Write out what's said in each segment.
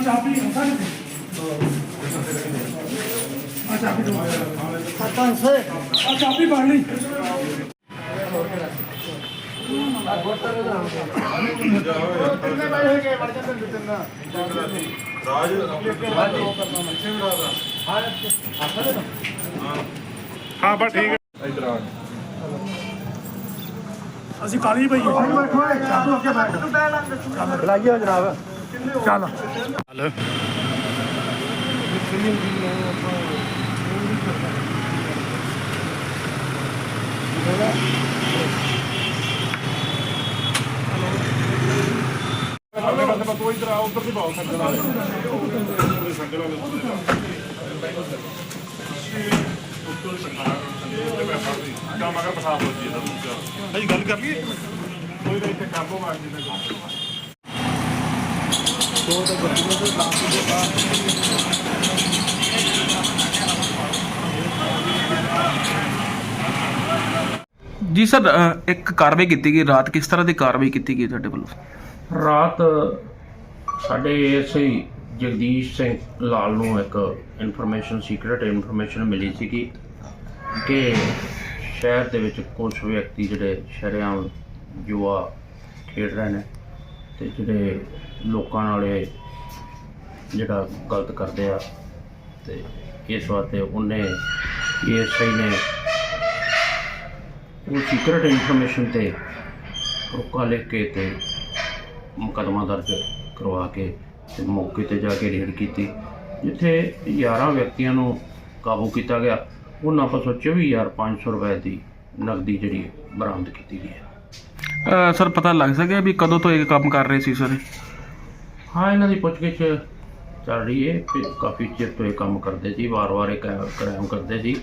ਚਾਬੀ ਹੁੰਦਾ ਨਹੀਂ ਆ ਚਾਬੀ ਦੋ ਸਰਪੰਚ ਸੇ ਆ ਚਾਬੀ ਪੜ ਲਈ ਤਿੰਨ ਹਾਂ ਬਸ ਠੀਕ ਹੈ ਅਸੀਂ ਕਾਲੀ ਪਈ ਬੈਠੋ ਅੱਗੇ ਬੈਠ ਤੂੰ ਬੈ ਲੰਗ ਬੁਲਾਈਏ ਜਨਾਬ ਚੱਲ। ਬਸ ਉਹ ਇਧਰ ਆ ਉਧਰ ਦੀ ਬਾਲ ਸੱਜਣ ਵਾਲੇ ਉਧਰ ਸੱਜਣ ਵਾਲੇ ਕੰਮ ਅਗਰ ਪਸਾਬ ਹੋ ਜੀ ਇਹਦਾ ਦੂਜਾ ਅਸੀਂ ਗੱਲ ਕਰ ਲਈਏ ਕੋਈ ਨਾ ਇੱਥੇ ਕੰਮ ਹੋ ਜੀ ਨੇ ਜੀ ਸਰ ਇੱਕ ਕਾਰਵਾਈ ਕੀਤੀ ਗਈ। ਰਾਤ ਕਿਸ ਤਰ੍ਹਾਂ ਦੀ ਕਾਰਵਾਈ ਕੀਤੀ ਗਈ ਤੁਹਾਡੇ ਵੱਲੋਂ? ਰਾਤ ਸਾਡੇ ਐਸਆਈ ਜਗਦੀਸ਼ ਸਿੰਘ ਲਾਲ ਨੂੰ ਇੱਕ ਇਨਫੋਰਮੇਸ਼ਨ ਸੀਕ੍ਰੀਟ ਇਨਫੋਰਮੇਸ਼ਨ ਮਿਲੀ ਸੀ ਕਿ ਕਿ ਸ਼ਹਿਰ ਦੇ ਵਿੱਚ ਕੁਝ ਵਿਅਕਤੀ ਜਿਹੜੇ ਸ਼ਰੇਆਮ ਜੂਆ ਖੇਡ ਰਹੇ ਨੇ। ਤੇ ਜਿਹੜੇ ਲੋਕਾਂ ਨਾਲ ਇਹ ਜਿਹੜਾ ਗਲਤ ਕਰਦੇ ਆ ਤੇ ਇਸ ਵਾਸਤੇ ਉਹਨੇ ਐਸਆਈ ਨੇ ਉਹ ਸੀਕ੍ਰੀਟ ਇਨਫੋਰਮੇਸ਼ਨ ਤੇ ਰੋਕਾ ਲਿਖ ਕੇ ਤੇ ਮੁਕੱਦਮਾ ਦਰਜ ਕਰਵਾ ਕੇ ਤੇ ਮੌਕੇ ਤੇ ਜਾ ਕੇ ਰੇਡ ਕੀਤੀ, ਜਿੱਥੇ 11 ਵਿਅਕਤੀਆਂ ਨੂੰ ਕਾਬੂ ਕੀਤਾ ਗਿਆ। ਉਹਨਾਂ ਆਪਾਂ ਸੋਚਿਆ ਵੀ ਯਾਰ 500 ਰੁਪਏ ਦੀ ਨਕਦੀ ਜਿਹੜੀ ਬਰਾਮਦ ਕੀਤੀ ਗਈ ਹੈ। ਸਰ ਪਤਾ ਲੱਗ ਸਕਿਆ ਵੀ ਕਦੋਂ ਤੋਂ ਇਹ ਕੰਮ ਕਰ ਰਹੇ ਸੀ ਸਰ ਹਾਂ ਇਹਨਾਂ ਦੀ ਪੁੱਛਗਿੱਛ ਚੱਲ ਰਹੀ ਹੈ ਕਿ ਕਾਫੀ ਚਿਰ ਤੋਂ ਇਹ ਕੰਮ ਕਰਦੇ ਸੀ ਵਾਰ-ਵਾਰ ਇਹ ਕ੍ਰਾਈਮ ਕਰਦੇ ਸੀ।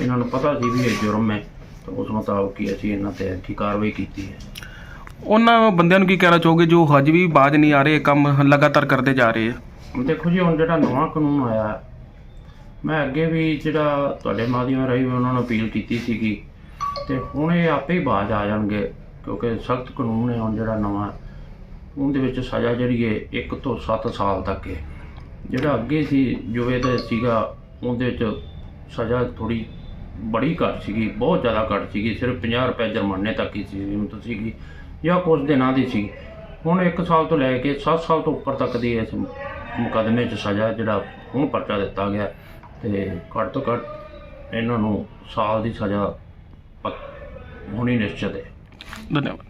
ਇਹਨਾਂ ਨੂੰ ਪਤਾ ਸੀ ਵੀ ਇਹ ਜੁਰਮ ਹੈ ਤਾਂ ਉਸ ਮੁਤਾਬਕ ਹੀ ਅਸੀਂ ਇਹਨਾਂ ਤੇ ਕੀ ਕਾਰਵਾਈ ਕੀਤੀ ਹੈ। ਉਹਨਾਂ ਬੰਦਿਆਂ ਨੂੰ ਕੀ ਕਹਿਣਾ ਚਾਹੋਗੇ ਜੋ ਹਜੇ ਵੀ ਬਾਜ ਨਹੀਂ ਆ ਰਹੇ ਇਹ ਕੰਮ ਲਗਾਤਾਰ ਕਰਦੇ ਜਾ ਰਹੇ ਆ? ਦੇਖੋ ਜੀ ਹੁਣ ਜਿਹੜਾ ਨਵਾਂ ਕਾਨੂੰਨ ਆਇਆ ਮੈਂ ਅੱਗੇ ਵੀ ਜਿਹੜਾ ਤੁਹਾਡੇ ਮਾਧਿਅਮ ਰਾਹੀਂ ਵੀ ਉਹਨਾਂ ਨੂੰ ਅਪੀਲ ਕੀਤੀ ਸੀਗੀ ਤੇ ਹੁਣ ਇਹ ਆਪੇ ਹੀ ਬਾਜ ਆ ਜਾਣਗੇ। ਕਿਉਂਕਿ ਸਖਤ ਕਾਨੂੰਨ ਹੈ ਹੁਣ ਜਿਹੜਾ ਨਵਾਂ, ਉਹਦੇ ਵਿੱਚ ਸਜ਼ਾ ਜਿਹੜੀ ਹੈ 1 ਤੋਂ 7 ਸਾਲ ਤੱਕ ਹੈ। ਜਿਹੜਾ ਅੱਗੇ ਸੀ ਜੁਵੇ ਦਾ ਸੀਗਾ, ਉਹਦੇ ਵਿੱਚ ਸਜ਼ਾ ਥੋੜੀ ਬੜੀ ਘੱਟ ਸੀਗੀ, ਬਹੁਤ ਜ਼ਿਆਦਾ ਘੱਟ ਸੀਗੀ, ਸਿਰਫ 50 ਰੁਪਏ ਜੁਰਮਾਨੇ ਤੱਕ ਹੀ ਸੀ ਸੀਮਤ ਸੀਗੀ, ਜਾਂ ਕੁਝ ਦਿਨਾਂ ਦੀ ਸੀ। ਹੁਣ 1 ਸਾਲ ਤੋਂ ਲੈ ਕੇ 7 ਸਾਲ ਤੋਂ ਉੱਪਰ ਤੱਕ ਦੀ ਇਸ ਮੁਕੱਦਮੇ 'ਚ ਸਜ਼ਾ ਜਿਹੜਾ, ਹੁਣ ਪਰਚਾ ਦਿੱਤਾ ਗਿਆ ਤੇ ਘੱਟ ਤੋਂ ਘੱਟ ਇਹਨਾਂ ਨੂੰ ਸਾਲ ਦੀ ਸਜ਼ਾ ਹੋਣੀ ਨਿਸ਼ਚਿਤ ਹੈ। धन्यवाद